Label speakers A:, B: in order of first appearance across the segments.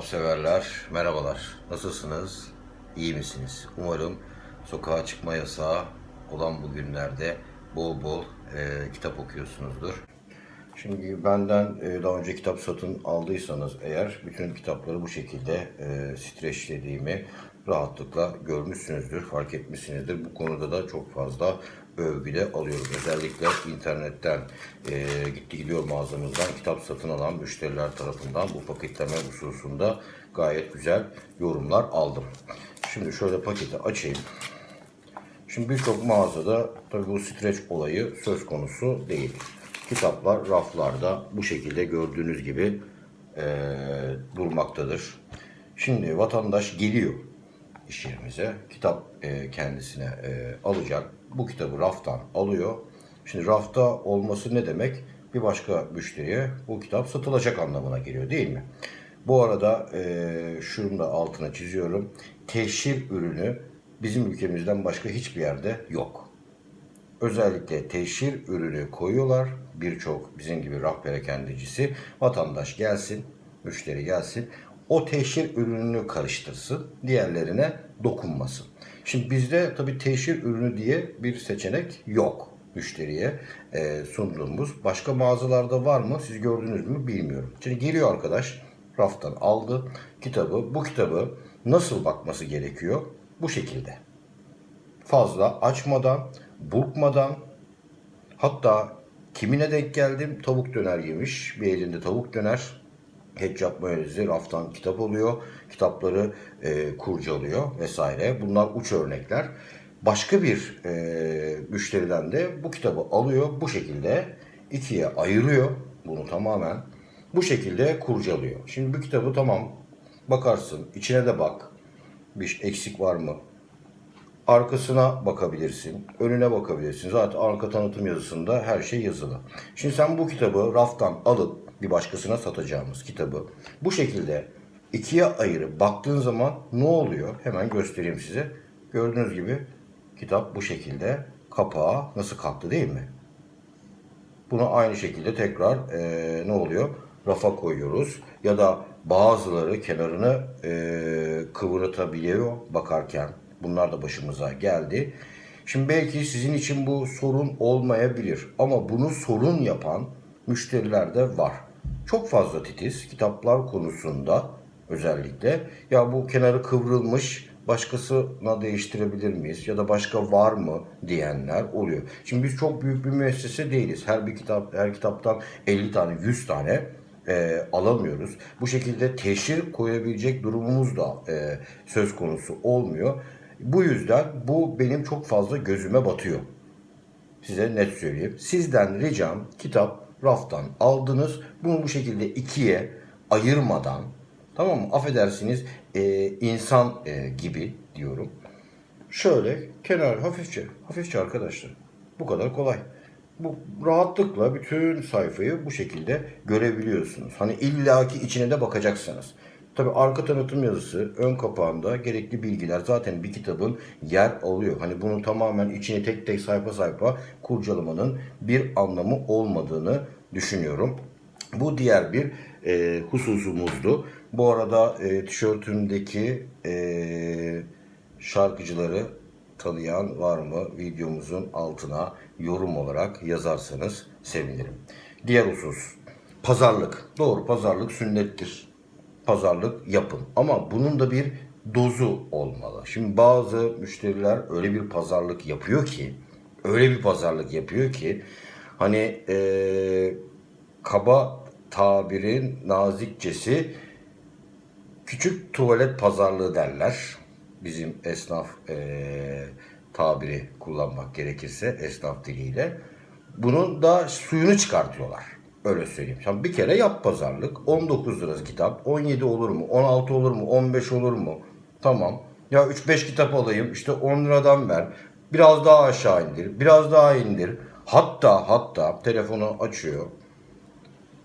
A: Kitap severler, merhabalar. Nasılsınız? İyi misiniz? Umarım sokağa çıkma yasağı olan bu günlerde bol bol e, kitap okuyorsunuzdur. Şimdi benden e, daha önce kitap satın aldıysanız eğer bütün kitapları bu şekilde e, streçlediğimi rahatlıkla görmüşsünüzdür, fark etmişsinizdir. Bu konuda da çok fazla övgü de alıyorum. Özellikle internetten e, gitti gidiyor mağazamızdan kitap satın alan müşteriler tarafından bu paketleme hususunda gayet güzel yorumlar aldım. Şimdi şöyle paketi açayım. Şimdi birçok mağazada tabii bu streç olayı söz konusu değil. Kitaplar raflarda bu şekilde gördüğünüz gibi eee, durmaktadır. Şimdi vatandaş geliyor iş yerimize. Kitap eee, kendisine eee, alacak. Bu kitabı raftan alıyor. Şimdi rafta olması ne demek? Bir başka müşteriye bu kitap satılacak anlamına geliyor değil mi? Bu arada eee şunu da altına çiziyorum. Teşhir ürünü bizim ülkemizden başka hiçbir yerde yok. Özellikle teşhir ürünü koyuyorlar. Birçok bizim gibi raf perakendecisi vatandaş gelsin, müşteri gelsin. O teşhir ürününü karıştırsın. Diğerlerine dokunmasın. Şimdi bizde tabii teşhir ürünü diye bir seçenek yok müşteriye e, sunduğumuz. Başka mağazalarda var mı? Siz gördünüz mü bilmiyorum. Şimdi geliyor arkadaş raftan aldı kitabı. Bu kitabı nasıl bakması gerekiyor? Bu şekilde fazla açmadan, burkmadan hatta kimine denk geldim tavuk döner yemiş. Bir elinde tavuk döner. Ketçap mayonezi raftan kitap oluyor. Kitapları e, kurcalıyor vesaire. Bunlar uç örnekler. Başka bir e, müşteriden de bu kitabı alıyor. Bu şekilde ikiye ayırıyor. Bunu tamamen bu şekilde kurcalıyor. Şimdi bu kitabı tamam bakarsın. içine de bak. Bir eksik var mı? Arkasına bakabilirsin, önüne bakabilirsin. Zaten arka tanıtım yazısında her şey yazılı. Şimdi sen bu kitabı raftan alıp bir başkasına satacağımız kitabı bu şekilde ikiye ayırıp baktığın zaman ne oluyor? Hemen göstereyim size. Gördüğünüz gibi kitap bu şekilde kapağı nasıl kalktı değil mi? Bunu aynı şekilde tekrar eee, ne oluyor? Rafa koyuyoruz. Ya da bazıları kenarını eee kıvırtabiliyor bakarken. Bunlar da başımıza geldi. Şimdi belki sizin için bu sorun olmayabilir. Ama bunu sorun yapan müşteriler de var. Çok fazla titiz kitaplar konusunda özellikle. Ya bu kenarı kıvrılmış başkasına değiştirebilir miyiz ya da başka var mı diyenler oluyor. Şimdi biz çok büyük bir müessese değiliz. Her bir kitap her kitaptan 50 tane 100 tane e, alamıyoruz. Bu şekilde teşhir koyabilecek durumumuz da e, söz konusu olmuyor. Bu yüzden bu benim çok fazla gözüme batıyor. Size net söyleyeyim. Sizden ricam kitap raftan aldınız. Bunu bu şekilde ikiye ayırmadan tamam mı? Affedersiniz e, insan e, gibi diyorum. Şöyle kenar hafifçe, hafifçe arkadaşlar. Bu kadar kolay. Bu rahatlıkla bütün sayfayı bu şekilde görebiliyorsunuz. Hani illaki içine de bakacaksınız. Tabi arka tanıtım yazısı ön kapağında gerekli bilgiler zaten bir kitabın yer alıyor. Hani bunu tamamen içine tek tek sayfa sayfa kurcalamanın bir anlamı olmadığını düşünüyorum. Bu diğer bir e, hususumuzdu. Bu arada e, tişörtümdeki e, şarkıcıları tanıyan var mı? Videomuzun altına yorum olarak yazarsanız sevinirim. Diğer husus pazarlık. Doğru pazarlık sünnettir. Pazarlık yapın. Ama bunun da bir dozu olmalı. Şimdi bazı müşteriler öyle bir pazarlık yapıyor ki öyle bir pazarlık yapıyor ki hani eee, kaba tabirin nazikçesi küçük tuvalet pazarlığı derler. Bizim esnaf eee, tabiri kullanmak gerekirse esnaf diliyle. Bunun da suyunu çıkartıyorlar. Öyle söyleyeyim. Şimdi bir kere yap pazarlık. 19 lirası kitap. 17 olur mu? 16 olur mu? 15 olur mu? Tamam. Ya 3-5 kitap alayım. İşte 10 liradan ver. Biraz daha aşağı indir. Biraz daha indir. Hatta hatta telefonu açıyor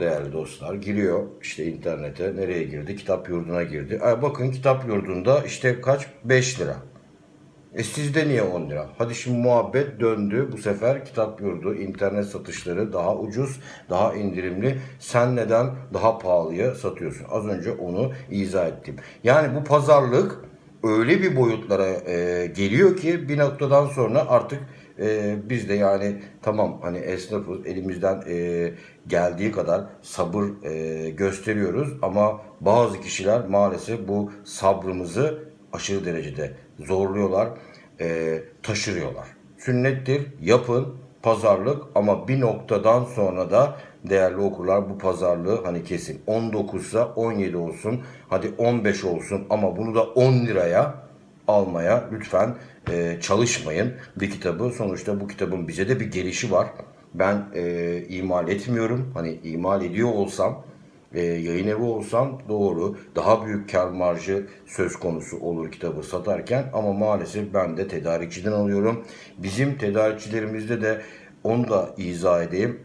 A: değerli dostlar giriyor işte internete nereye girdi kitap yurduna girdi. Ay bakın kitap yurdunda işte kaç 5 lira. E sizde niye 10 lira? Hadi şimdi muhabbet döndü. Bu sefer kitap yurdu, internet satışları daha ucuz, daha indirimli. Sen neden daha pahalıya satıyorsun? Az önce onu izah ettim. Yani bu pazarlık öyle bir boyutlara e, geliyor ki bir noktadan sonra artık e, biz de yani tamam hani esnafız elimizden e, geldiği kadar sabır e, gösteriyoruz ama bazı kişiler maalesef bu sabrımızı aşırı derecede zorluyorlar, e, taşırıyorlar. Sünnettir, yapın, pazarlık ama bir noktadan sonra da değerli okurlar bu pazarlığı hani kesin 19 ise 17 olsun hadi 15 olsun ama bunu da 10 liraya almaya lütfen e, çalışmayın bir kitabı. Sonuçta bu kitabın bize de bir gelişi var. Ben e, imal etmiyorum. Hani imal ediyor olsam e, yayın evi olsam doğru daha büyük kar marjı söz konusu olur kitabı satarken ama maalesef ben de tedarikçiden alıyorum. Bizim tedarikçilerimizde de onu da izah edeyim.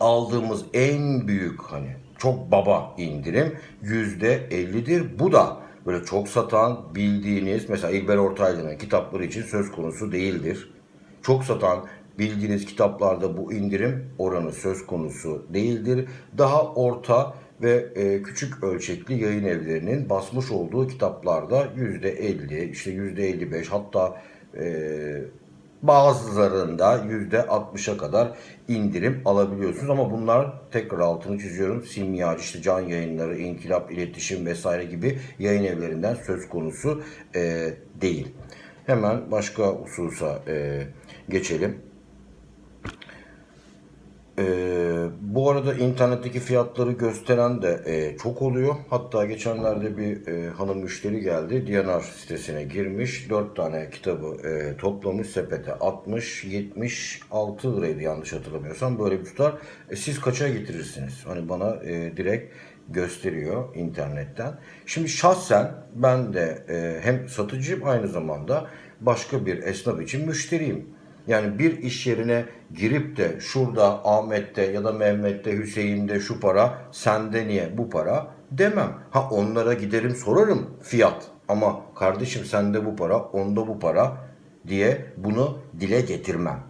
A: Aldığımız en büyük hani çok baba indirim yüzde 50'dir. Bu da böyle çok satan bildiğiniz mesela İlber Ortaylı'nın kitapları için söz konusu değildir. Çok satan bildiğiniz kitaplarda bu indirim oranı söz konusu değildir. Daha orta ve e, küçük ölçekli yayın evlerinin basmış olduğu kitaplarda %50, işte %55 hatta e, bazılarında %60'a kadar indirim alabiliyorsunuz. Ama bunlar tekrar altını çiziyorum. Simyacı, işte can yayınları, inkılap, iletişim vesaire gibi yayın evlerinden söz konusu e, değil. Hemen başka hususa e, geçelim. Ee, bu arada internetteki fiyatları gösteren de e, çok oluyor. Hatta geçenlerde bir e, hanım müşteri geldi. DNR sitesine girmiş. 4 tane kitabı e, toplamış sepete 60, 76 liraydı yanlış hatırlamıyorsam. Böyle bir tutar. E, siz kaça getirirsiniz? Hani bana e, direkt gösteriyor internetten. Şimdi şahsen ben de e, hem satıcıyım aynı zamanda başka bir esnaf için müşteriyim. Yani bir iş yerine girip de şurada Ahmet'te ya da Mehmet'te Hüseyin'de şu para sende niye bu para demem. Ha onlara giderim sorarım fiyat ama kardeşim sende bu para onda bu para diye bunu dile getirmem.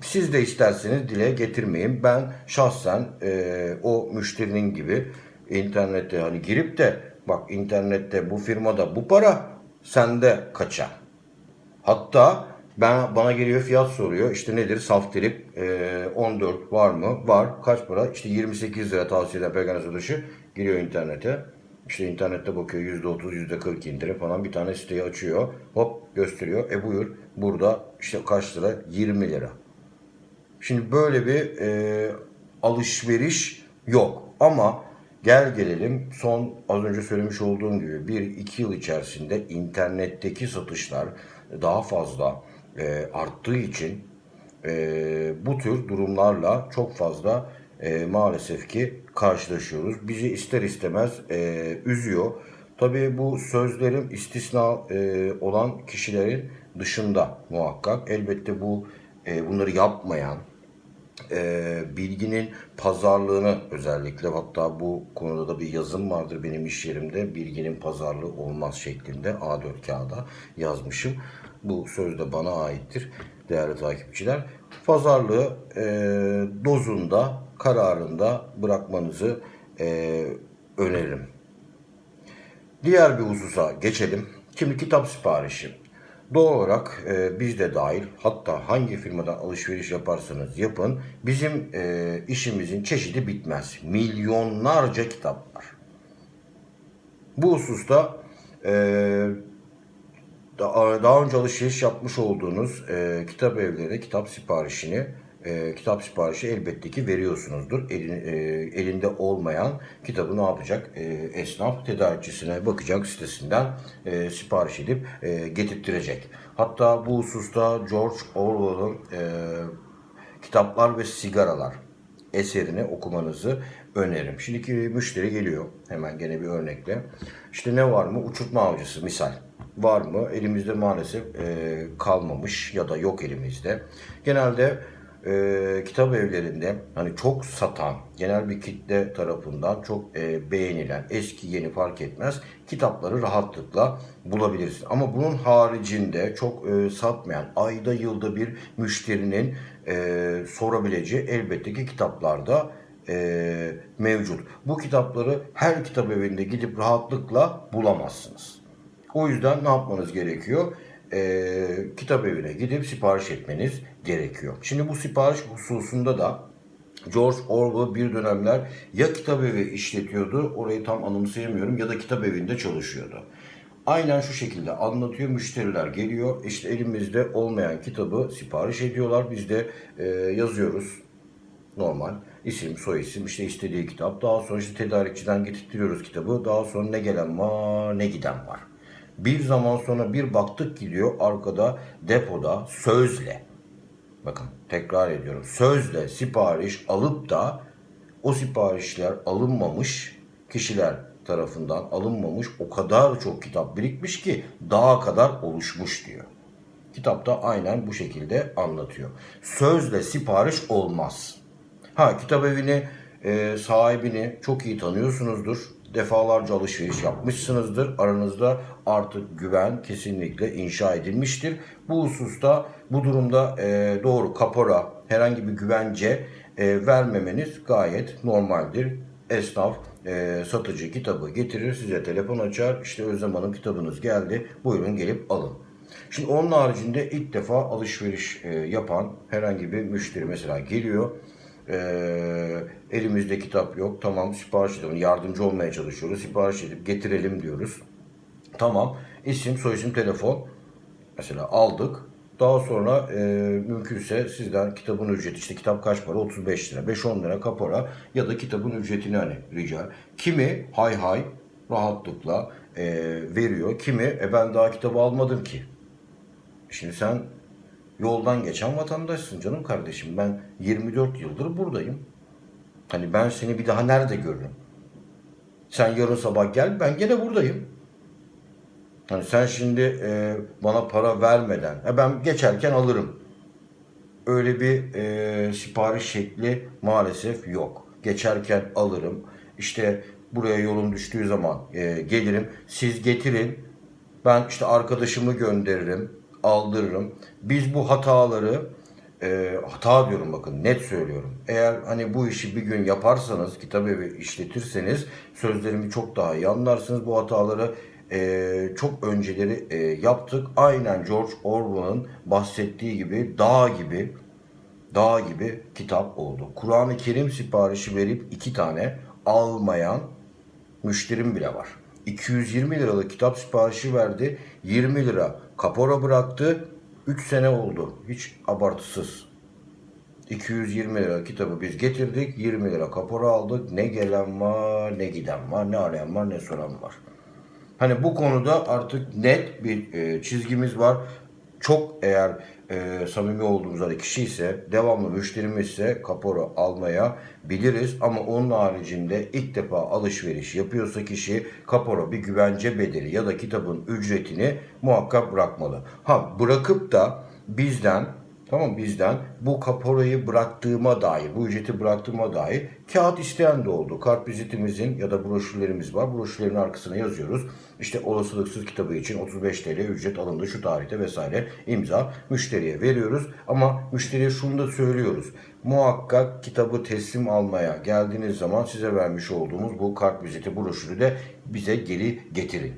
A: Siz de isterseniz dile getirmeyin. Ben şahsen e, o müşterinin gibi internette hani girip de bak internette bu firmada bu para sende kaça? Hatta ben bana geliyor fiyat soruyor. İşte nedir? Saf trip e, 14 var mı? Var. Kaç para? İşte 28 lira tavsiye eden pergane satışı. Giriyor internete. İşte internette bakıyor %30, %40 indirim falan bir tane siteyi açıyor. Hop gösteriyor. E buyur burada işte kaç lira? 20 lira. Şimdi böyle bir e, alışveriş yok. Ama gel gelelim son az önce söylemiş olduğum gibi 1-2 yıl içerisinde internetteki satışlar daha fazla e, arttığı için e, bu tür durumlarla çok fazla e, maalesef ki karşılaşıyoruz. Bizi ister istemez e, üzüyor. Tabii bu sözlerim istisna e, olan kişilerin dışında muhakkak. Elbette bu e, bunları yapmayan, e, bilginin pazarlığını özellikle hatta bu konuda da bir yazım vardır benim iş yerimde bilginin pazarlığı olmaz şeklinde A4 kağıda yazmışım. Bu söz de bana aittir değerli takipçiler. Pazarlığı e, dozunda kararında bırakmanızı e, öneririm. Diğer bir hususa geçelim. Şimdi kitap siparişi. Doğal olarak e, biz de dahil hatta hangi firmadan alışveriş yaparsanız yapın bizim e, işimizin çeşidi bitmez. Milyonlarca kitap var. Bu hususta e, daha, önce alışveriş yapmış olduğunuz e, kitap evlerine kitap siparişini e, kitap siparişi elbette ki veriyorsunuzdur. Elin, e, elinde olmayan kitabı ne yapacak? E, esnaf tedarikçisine bakacak sitesinden e, sipariş edip e, getirttirecek. Hatta bu hususta George Orwell'ın e, Kitaplar ve Sigaralar eserini okumanızı öneririm. Şimdiki müşteri geliyor. Hemen gene bir örnekle. İşte ne var mı? Uçurtma avcısı misal. Var mı? Elimizde maalesef e, kalmamış ya da yok elimizde. Genelde e, kitap evlerinde hani çok satan genel bir kitle tarafından çok e, beğenilen eski yeni fark etmez kitapları rahatlıkla bulabilirsin. Ama bunun haricinde çok e, satmayan ayda yılda bir müşterinin e, sorabileceği elbette ki kitaplarda e, mevcut. Bu kitapları her kitap evinde gidip rahatlıkla bulamazsınız. O yüzden ne yapmanız gerekiyor? Ee, kitap evine gidip sipariş etmeniz gerekiyor. Şimdi bu sipariş hususunda da George Orwell bir dönemler ya kitap evi işletiyordu, orayı tam anımsayamıyorum ya da kitap evinde çalışıyordu. Aynen şu şekilde anlatıyor, müşteriler geliyor, işte elimizde olmayan kitabı sipariş ediyorlar, biz de e, yazıyoruz normal isim, soy isim, işte istediği kitap. Daha sonra işte tedarikçiden getirtiyoruz kitabı. Daha sonra ne gelen var, ne giden var. Bir zaman sonra bir baktık gidiyor arkada depoda sözle. Bakın tekrar ediyorum. Sözle sipariş alıp da o siparişler alınmamış kişiler tarafından alınmamış o kadar çok kitap birikmiş ki dağa kadar oluşmuş diyor. Kitapta aynen bu şekilde anlatıyor. Sözle sipariş olmaz. Ha kitap evini e, sahibini çok iyi tanıyorsunuzdur. Defalarca alışveriş yapmışsınızdır. Aranızda artık güven kesinlikle inşa edilmiştir. Bu hususta bu durumda e, doğru kapora herhangi bir güvence e, vermemeniz gayet normaldir. Esnaf e, satıcı kitabı getirir size telefon açar işte Özlem Hanım kitabınız geldi buyurun gelip alın. Şimdi onun haricinde ilk defa alışveriş e, yapan herhangi bir müşteri mesela geliyor. E, elimizde kitap yok. Tamam sipariş edelim. Yardımcı olmaya çalışıyoruz. Sipariş edip getirelim diyoruz. Tamam. İsim, soyisim, telefon. Mesela aldık. Daha sonra e, mümkünse sizden kitabın ücreti işte kitap kaç para 35 lira 5-10 lira kapora ya da kitabın ücretini hani rica. Kimi hay hay rahatlıkla e, veriyor. Kimi e ben daha kitabı almadım ki. Şimdi sen yoldan geçen vatandaşsın canım kardeşim. Ben 24 yıldır buradayım. Hani ben seni bir daha nerede görürüm? Sen yarın sabah gel ben gene buradayım. Hani sen şimdi e, bana para vermeden, e, ben geçerken alırım. Öyle bir e, sipariş şekli maalesef yok. Geçerken alırım. İşte buraya yolum düştüğü zaman e, gelirim. Siz getirin. Ben işte arkadaşımı gönderirim, aldırırım. Biz bu hataları e, hata diyorum bakın net söylüyorum. Eğer hani bu işi bir gün yaparsanız, kitap evi işletirseniz sözlerimi çok daha iyi anlarsınız. Bu hataları e, çok önceleri e, yaptık. Aynen George Orwell'ın bahsettiği gibi dağ gibi dağ gibi kitap oldu. Kur'an-ı Kerim siparişi verip iki tane almayan müşterim bile var. 220 liralık kitap siparişi verdi. 20 lira kapora bıraktı. 3 sene oldu. Hiç abartısız. 220 lira kitabı biz getirdik. 20 lira kapora aldık. Ne gelen var, ne giden var, ne arayan var, ne soran var. Hani bu konuda artık net bir e, çizgimiz var. Çok eğer e, samimi olduğumuz hani kişi ise, devamlı müşterimizse kapora almaya biliriz. Ama onun haricinde ilk defa alışveriş yapıyorsa kişi kapora bir güvence bedeli ya da kitabın ücretini muhakkak bırakmalı. Ha bırakıp da bizden Tamam bizden bu kaporayı bıraktığıma dair, bu ücreti bıraktığıma dair kağıt isteyen de oldu. Kartvizitimizin ya da broşürlerimiz var. Broşürlerin arkasına yazıyoruz. İşte olasılıksız kitabı için 35 TL ücret alındı şu tarihte vesaire imza müşteriye veriyoruz. Ama müşteriye şunu da söylüyoruz. Muhakkak kitabı teslim almaya geldiğiniz zaman size vermiş olduğumuz bu kartviziti broşürü de bize geri getirin.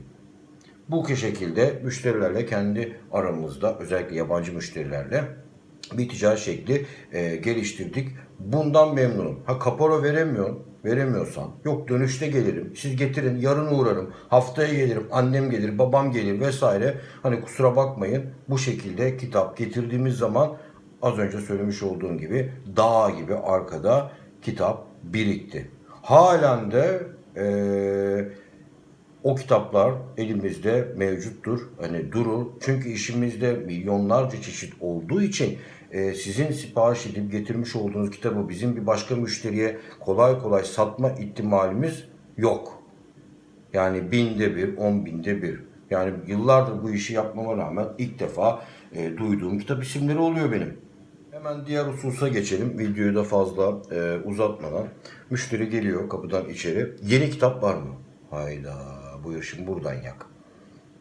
A: Bu şekilde müşterilerle kendi aramızda özellikle yabancı müşterilerle bir ticaret şekli e, geliştirdik. Bundan memnunum. Ha kapora veremiyorsun, veremiyorsan yok dönüşte gelirim. Siz getirin, yarın uğrarım. Haftaya gelirim, annem gelir, babam gelir vesaire. Hani kusura bakmayın. Bu şekilde kitap getirdiğimiz zaman az önce söylemiş olduğum gibi dağ gibi arkada kitap birikti. Halen de eee o kitaplar elimizde mevcuttur. Hani durur. Çünkü işimizde milyonlarca çeşit olduğu için e, sizin sipariş edip getirmiş olduğunuz kitabı bizim bir başka müşteriye kolay kolay satma ihtimalimiz yok. Yani binde bir, on binde bir. Yani yıllardır bu işi yapmama rağmen ilk defa e, duyduğum kitap isimleri oluyor benim. Hemen diğer hususa geçelim. Videoyu da fazla e, uzatmadan. Müşteri geliyor kapıdan içeri. Yeni kitap var mı? Hayda buyur şimdi buradan yak.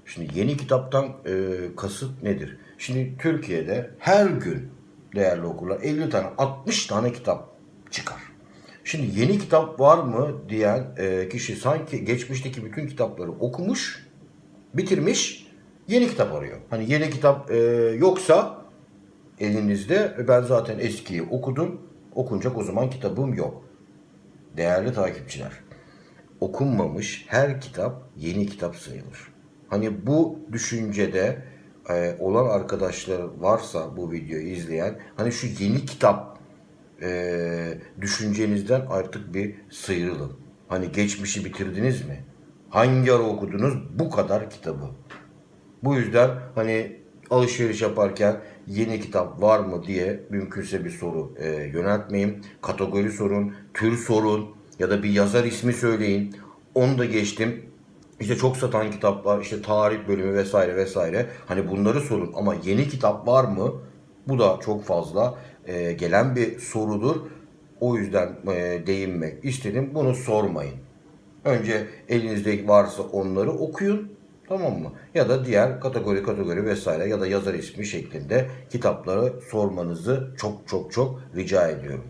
A: Şimdi yeni kitaptan e, kasıt nedir? Şimdi Türkiye'de her gün değerli okurlar 50 tane 60 tane kitap çıkar. Şimdi yeni kitap var mı diyen e, kişi sanki geçmişteki bütün kitapları okumuş, bitirmiş, yeni kitap arıyor. Hani yeni kitap e, yoksa elinizde ben zaten eskiyi okudum, okunacak o zaman kitabım yok. Değerli takipçiler, okunmamış her kitap yeni kitap sayılır. Hani bu düşüncede e, olan arkadaşlar varsa bu videoyu izleyen hani şu yeni kitap e, düşüncenizden artık bir sıyrılın. Hani geçmişi bitirdiniz mi? Hangi ara okudunuz bu kadar kitabı? Bu yüzden hani alışveriş yaparken yeni kitap var mı diye mümkünse bir soru e, yöneltmeyin. Kategori sorun, tür sorun ya da bir yazar ismi söyleyin. Onu da geçtim. İşte çok satan kitaplar, işte tarih bölümü vesaire vesaire. Hani bunları sorun ama yeni kitap var mı? Bu da çok fazla e, gelen bir sorudur. O yüzden e, değinmek istedim. Bunu sormayın. Önce elinizde varsa onları okuyun. Tamam mı? Ya da diğer kategori kategori vesaire ya da yazar ismi şeklinde kitapları sormanızı çok çok çok rica ediyorum.